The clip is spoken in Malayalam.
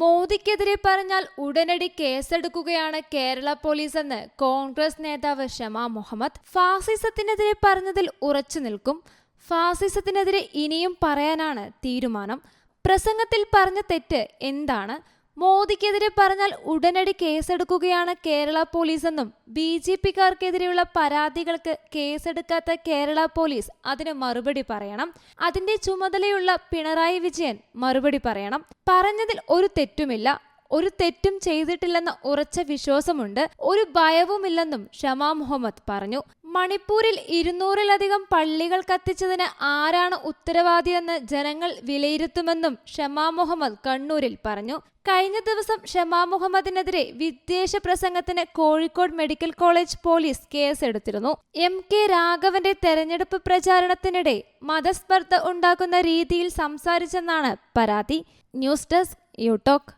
മോദിക്കെതിരെ പറഞ്ഞാൽ ഉടനടി കേസെടുക്കുകയാണ് കേരള പോലീസ് എന്ന് കോൺഗ്രസ് നേതാവ് ഷമ മുഹമ്മദ്. ഫാസിസത്തിനെതിരെ പറഞ്ഞതിൽ ഉറച്ചു നിൽക്കും. ഫാസിസത്തിനെതിരെ ഇനിയും പറയാനാണ് തീരുമാനം. പ്രസംഗത്തിൽ പറഞ്ഞ തെറ്റ് എന്താണ്? മോദിക്കെതിരെ പറഞ്ഞാൽ ഉടനടി കേസെടുക്കുകയാണ് കേരള പോലീസെന്നും ബി ജെ പിക്കാർക്കെതിരെയുള്ള പരാതികൾക്ക് കേസെടുക്കാത്ത കേരള പോലീസ് അതിന് മറുപടി പറയണം. അതിന്റെ ചുമതലയുള്ള പിണറായി വിജയൻ മറുപടി പറയണം. പറഞ്ഞതിൽ ഒരു തെറ്റുമില്ല. ഒരു തെറ്റും ചെയ്തിട്ടില്ലെന്ന ഉറച്ച വിശ്വാസമുണ്ട്. ഒരു ഭയവുമില്ലെന്നും ഷമാ മുഹമ്മദ് പറഞ്ഞു. മണിപ്പൂരിൽ ഇരുന്നൂറിലധികം പള്ളികൾ കത്തിച്ചതിന് ആരാണ് ഉത്തരവാദിയെന്ന് ജനങ്ങൾ വിലയിരുത്തുമെന്നും ഷമാ മുഹമ്മദ് കണ്ണൂരിൽ പറഞ്ഞു. കഴിഞ്ഞ ദിവസം ഷമാ മുഹമ്മദിനെതിരെ വിദ്വേഷ പ്രസംഗത്തിന് കോഴിക്കോട് മെഡിക്കൽ കോളേജ് പോലീസ് കേസെടുത്തിരുന്നു. എം കെ രാഘവന്റെ തെരഞ്ഞെടുപ്പ് പ്രചാരണത്തിനിടെ മതസ്പർദ്ധ ഉണ്ടാക്കുന്ന രീതിയിൽ സംസാരിച്ചെന്നാണ് പരാതി. News desk യൂടോക്ക്